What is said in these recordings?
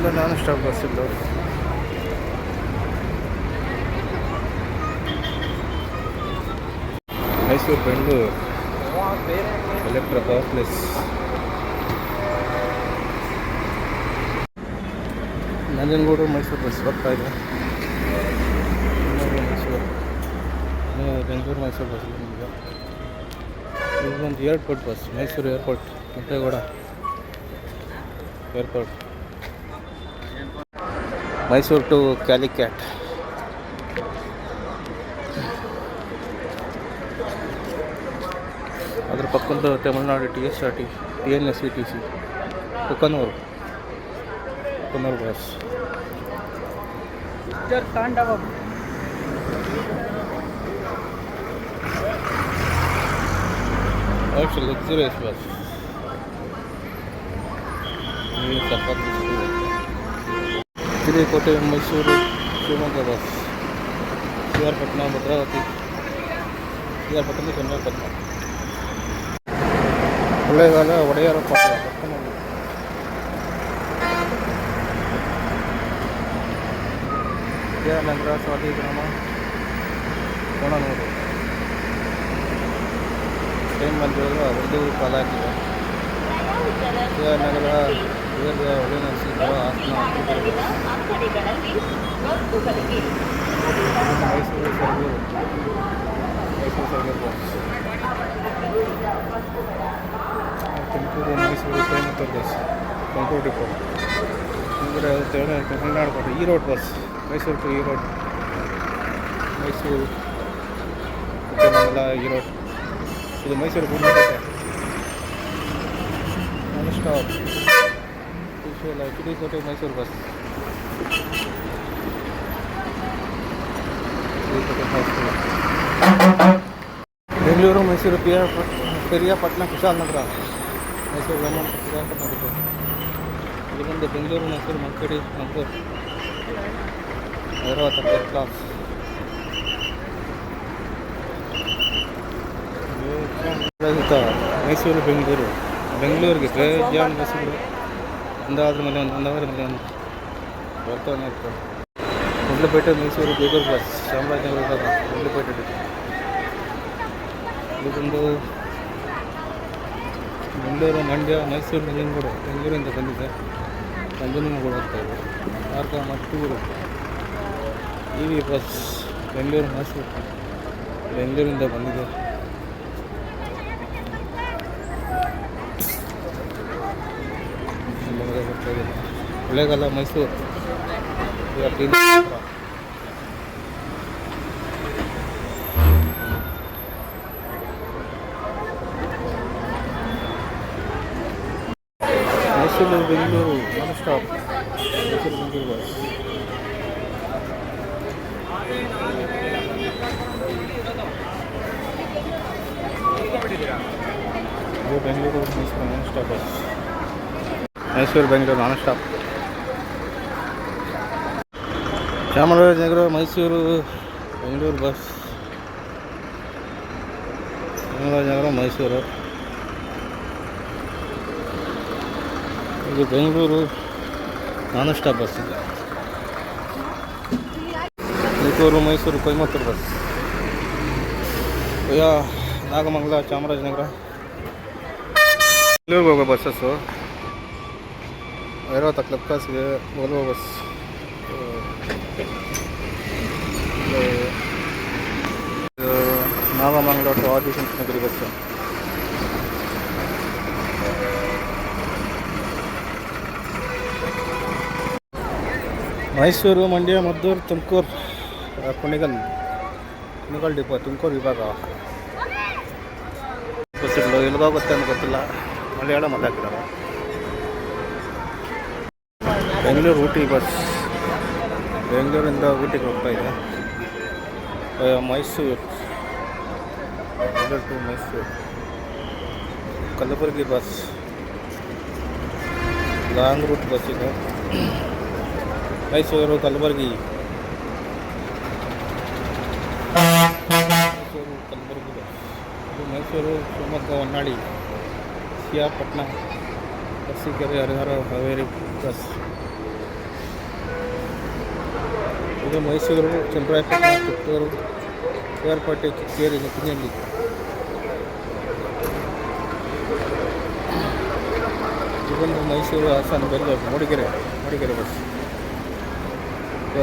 ಎಲ್ಲ non stop bus Mysuru, Bengaluru Electra place Nanjangud, Mysuru bus ಬರ್ತಾ ಇದೆ. Mysuru. Bengaluru, Mysuru bus ನಿಮಗೆ. ಇದೊಂದು airport bus Mysuru airport Kempegowda airport Mysuru to Calicut ಅದ್ರ ಪಕ್ಕದ Tamil Nadu T S R T T N S C T C Kukkanur Kukkanur bus ತಾಂಡವ also luxurious bus ನೀವು ಸಖತ್ Hirekote Mysuru Shivamogga bus C R Patna Bhadravati C R Pattana Channapatna Kollegal ಒಡೆಯರ ಪಾಠ ಪಟ್ಟಣದಲ್ಲಿ Vidyanagar ಸ್ವಾತಿಗ್ರಾಮ Konanur time ಬಂದಿರೋದು ಒಂದು ಕಾಲ ಆಗಿದೆ Vidyanagar urea ಒಳ್ಳೆ ನರಸೀಪುರ ಹಾಸನ ಹತ್ತಿರ Mysuru Sargur Mysuru Sargur bus Tumakuru Mysuru Coimbatore bus. Tumakuru depot. ಅಂದರೆ ತಮಿಳ್ನಾಡು ಕೋಟೆ Erode bus Mysuru to Erode Mysuru Chikkamangala Erode ಇದು ಮೈಸೂರು ಗುಂಡ್ಲುಪೇಟೆ ನಾನ್ ಸ್ಟಾಪ್ ತ್ರಿಶೂಲ ಕಿಡಿಕೋಟೆ ಮೈಸೂರು ಬಸ್ ಕಿಡಿಕೋಟೆ ಹೈಸ್ಕೂಲ್ ಬೆಂಗಳೂರು ಮೈಸೂರು ಪಿಯ ಪೆರಿಯಾಪಟ್ಟಣ ಕುಶಾಲನಗರ ಮೈಸೂರು ವೇಮನ್ ಪಿರಿಯಾಪಟ್ಟಣ ಡಿಪೋ ಇಲ್ಲಿ ಬಂದು ಬೆಂಗಳೂರು ಮೈಸೂರು ಮಂಕಡಿ ಮಂಗಳೂರು ಹೈದರಾಬಾದ್ ಥರ್ಡ್ ಕ್ಲಾಸ್ ರಹಿತ ಮೈಸೂರು ಬೆಂಗಳೂರು ಬೆಂಗಳೂರಿಗೆ ಬೇಜಾನ್ ಬಸ್ಸುಗಳು ಒಂದಾದ್ರ ಮೇಲೆ ಒಂದು ಒಂದವರ ಮೇಲೆ ಒಂದು ಬರ್ತಾನೆ ಗುಂಡ್ಲುಪೇಟೆ ಮೈಸೂರು ಬೇಗೂರು ಬಸ್ ಚಾಮರಾಜನಗರ ಮುಂಡ್ಲಪೇಟೆ ಇದೊಂದು ಬೆಂಗಳೂರು ಮಂಡ್ಯ, ಮೈಸೂರು ನಂಜನಗೂಡು ಬೆಂಗಳೂರಿಂದ ಬಂದಿದೆ. ನಂಜನಗೂಡು ಹೋಗ್ತಾ ಇದೆ. ಮಾರ್ಗ Mattur E V bus Bengaluru Mysuru ಬೆಂಗಳೂರಿಂದ ಬಂದಿದೆ. ಇದೆ Kollegal Mysuru. Mysuru, Bengaluru one stop Mysuru, Bengaluru bus Bengaluru, Mysuru one stop bus Mysuru, Bengaluru non stop Chamarajanagar, Mysuru, Bengaluru bus Chamarajanagar, Mysuru. ಇದು ಬೆಂಗಳೂರು ನಾನ್ ಸ್ಟಾಪ್ ಬಸ್ ಇದೆ. Mysuru Mysuru, Coimbatore bus ಅಯ್ಯ ನಾಗಮಂಗಲ, ಚಾಮರಾಜನಗರ. ಬೆಂಗಳೂರಿಗೆ ಹೋಗೋ ಬಸ್ಸಸ್ಸು Airavata club ಕ್ಲಾಸ್ಗೆ Volvo bus Nagamangala to bus bus Mysuru Mandya Maddur Tumakuru Kunigal Kunigal depot Tumakuru ವಿಭಾಗ ಬಸ್ಸುಗಳು ಎಲ್ಲಿಗೋಗುತ್ತೆ ಅಂತ ಗೊತ್ತಿಲ್ಲ ಮಲಯಾಳ ಮಲ್ಲಾಕಿಡಲ್ಲ ಬೆಂಗಳೂರು ಊಟಿ ಬಸ್. ಬೆಂಗಳೂರಿಂದ ಊಟಿಗೆ ಹೋಗ್ತಾ ಇದೆ. Mysuru. Bengaluru to Mysuru. Kalaburagi bus. Long route bus ಇದೆ. ಮೈಸೂರು, ಕಲಬುರಗಿ. ಮೈಸೂರು, ಕಲಬುರಗಿ ಬಸ್. ಇದು ಮೈಸೂರು, ಶಿವಮೊಗ್ಗ, ಹೊನ್ನಾಳಿ ಸಿಯಾಪಟ್ಟಣ ಅರಸೀಕೆರೆ, ಹರಿಹರ, ಹಾವೇರಿ ಬಸ್. ಇದು ಮೈಸೂರು ಚಂದ್ರಾಯಪಟ್ಟಣ ಚಿತ್ತೂರು ಏರ್ಪೇಟೆ ಚಿಕ್ಕೇರಿ ನಿಟ್ಟಿನಲ್ಲಿ ಇದೊಂದು ಮೈಸೂರು ಹಾಸನ ಬೆಲ್ಲ ಮೂಡಿಗೆರೆ ಮೂಡಿಗೆರೆ ಬಸ್.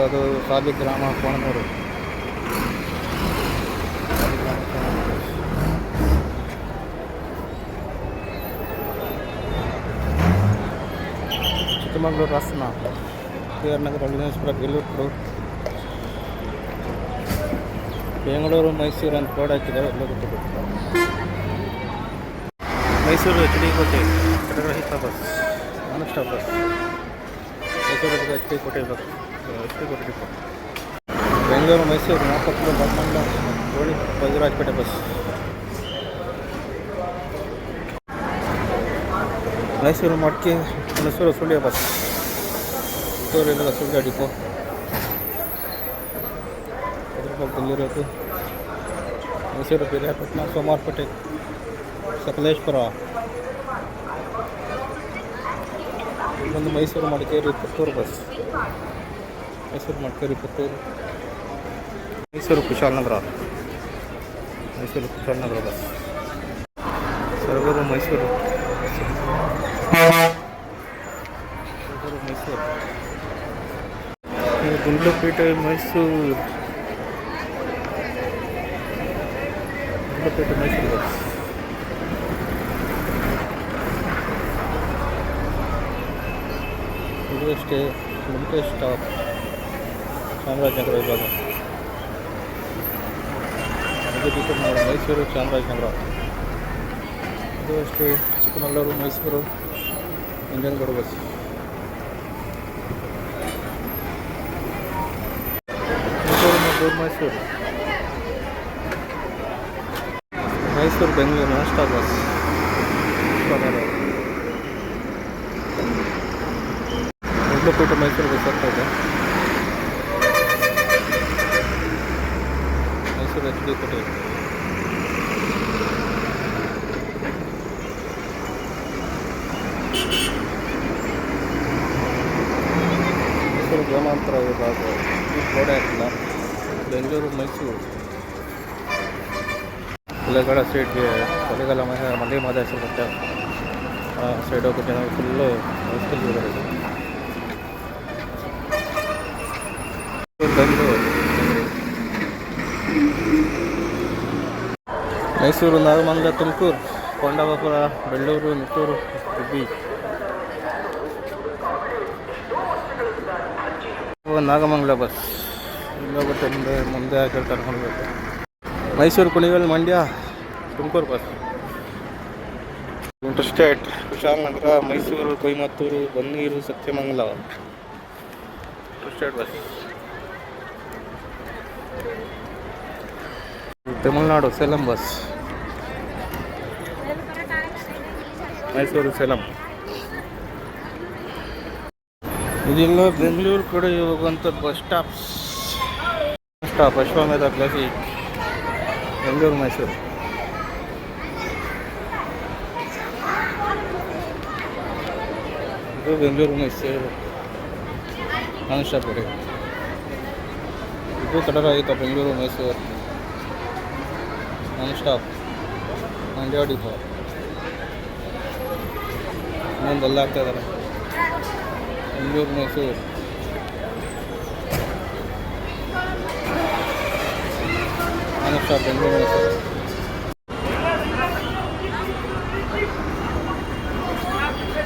ಅದು ಸಾಲಿಗ್ರಾಮ ಕೋಣನೂರು. ಚಿಕ್ಕಮಗಳೂರು ಹಾಸನ. ಕೆ ಆರ್ ನಗರ ವಿಜಯನಗರ ಬೆಲ್ಲೂರು ಬೆಂಗಳೂರು, ಮೈಸೂರು ಅಂತ ಕೋಡ್ ಹಾಕಿದ್ದಾರೆ ಎಲ್ಲ ಗೊತ್ತಿದೆ ಮೈಸೂರು ಎಚ್ ಡಿ ಕೋಟೆ ರಹಿತ bus non stop bus Mysuru H D Kote bus H D Kote depot Bengaluru, Mysuru ನಾಲ್ಕು ಬಮ್ಮಂಡ ಕೋಳಿ ಬಜರಾಜಪೇಟೆ ಬಸ್. ಮೈಸೂರು ಮಡಿಕೆ ಮೈಸೂರು ಸುಳ್ಯ ಬಸ್. ಮೈಸೂರು ಸುಳ್ಯ ಡಿಪೋ. ಅದ್ರ ಪಕ್ಕದಲ್ಲಿರೋದು ಮೈಸೂರು ಪಿರಿಯಾಪಟ್ಟಣ ಸೋಮಾರಪೇಟೆ ಸಕಲೇಶ್ಪುರ. ಒಂದು ಮೈಸೂರು ಮಡಿಕೇರಿ, ಪುತ್ತೂರು ಬಸ್. ಮೈಸೂರು ಮಡಿಕೇರಿ, ಪುತ್ತೂರು. ಮೈಸೂರು ಕುಶಾಲನಗರ ಮೈಸೂರು ಕುಶಾಲನಗರ ಬಸ್. ಸರಗೂರು ಮೈಸೂರು. ಸರಗೂರು ಮೈಸೂರು. ಗುಂಡ್ಲುಪೇಟೆ ಮೈಸೂರು. ಗುಂಡ್ಲುಪೇಟೆ ಮೈಸೂರು ಇದು. ಅಷ್ಟೇ ಲಿಮಿಟೆಡ್ ಸ್ಟಾಪ್ ಚಾಮರಾಜನಗರ ವಿಭಾಗ. ಟಿಕೆಟ್ ಮೈಸೂರು ಚಾಮರಾಜನಗರ. ಇದು ಅಷ್ಟೇ Chikkamagaluru, Mysuru Nanjangud bus. Mysuru Mysuru. Mysuru, Bengaluru stop bus Gundlupet Mysuru bus ಆಗ್ತಾ ಇದೆ. ಮೈಸೂರು ಎಚ್ ಡಿ ಕೋಟೆ. ಮೈಸೂರು ಗ್ರಾಮಾಂತರ ವಿಭಾಗ ಗೋಡೆ ಹಾಕಿಲ್ಲ ಬೆಂಗಳೂರು, ಮೈಸೂರು. ಕೊಳ್ಳೇಗಾಲ ಸೈಡ್ಗೆ ಕೊಲೆಗಾಲ ಮನೆ ಮಲೆ ಮಹದೇಶ್ವರ ಬೆಟ್ಟ ಆ ಸೈಡ್ ಹೋಗೋ ಜನ ಫುಲ್ಲು ಇದ್ದಾರೆ ಬೆಂಗಳೂರು ಮೈಸೂರು ನಾಗಮಂಗಲ ತುಮಕೂರು ಕೊಂಡಾಪುರ ಬೆಳ್ಳೂರು ನಿಟ್ಟೂರು ಗುಬ್ಬಿ ನಾಗಮಂಗಲ ಬಸ್ ಇಲ್ಲೋಗುತ್ತೆ ಮುಂದೆ ಮುಂದೆ ಹಾಕಿ ಕರ್ಕೊಂಡು Mysuru Kunigal Mandya. Tumakuru bus. Interstate Kushalnagar Mysuru Coimbatore Bannari Sathyamangala. Interstate bus. Tamil Nadu Salem bus. Mysuru Salem. ಇದೆಲ್ಲ ಬೆಂಗಳೂರು ಕಡೆ ಹೋಗುವಂಥ bus stop stop Ashwamedha classic. Bengaluru, Mysuru. ಇದು ಬೆಂಗಳೂರು, ಮೈಸೂರು. ಇದೆ ಇದು ಕಡರ ಆಯಿತು Bengaluru, Mysuru. Non stop Mandya depot ಇನ್ನೊಂದು ಅಲ್ಲ ಆಗ್ತಾಯಿದ್ದಾರೆ ಬೆಂಗಳೂರು, ಮೈಸೂರು. ಮೈಸೂರು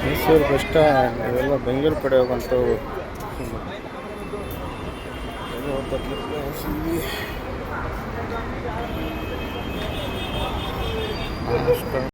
ಮೈಸೂರು ಬಸ್ ಸ್ಟ್ಯಾಂಡ್ ಇವೆಲ್ಲ ಬೆಂಗಳೂರು ಕಡೆ ಹೋಗುವಂಥವು ಎಲ್ಲೋ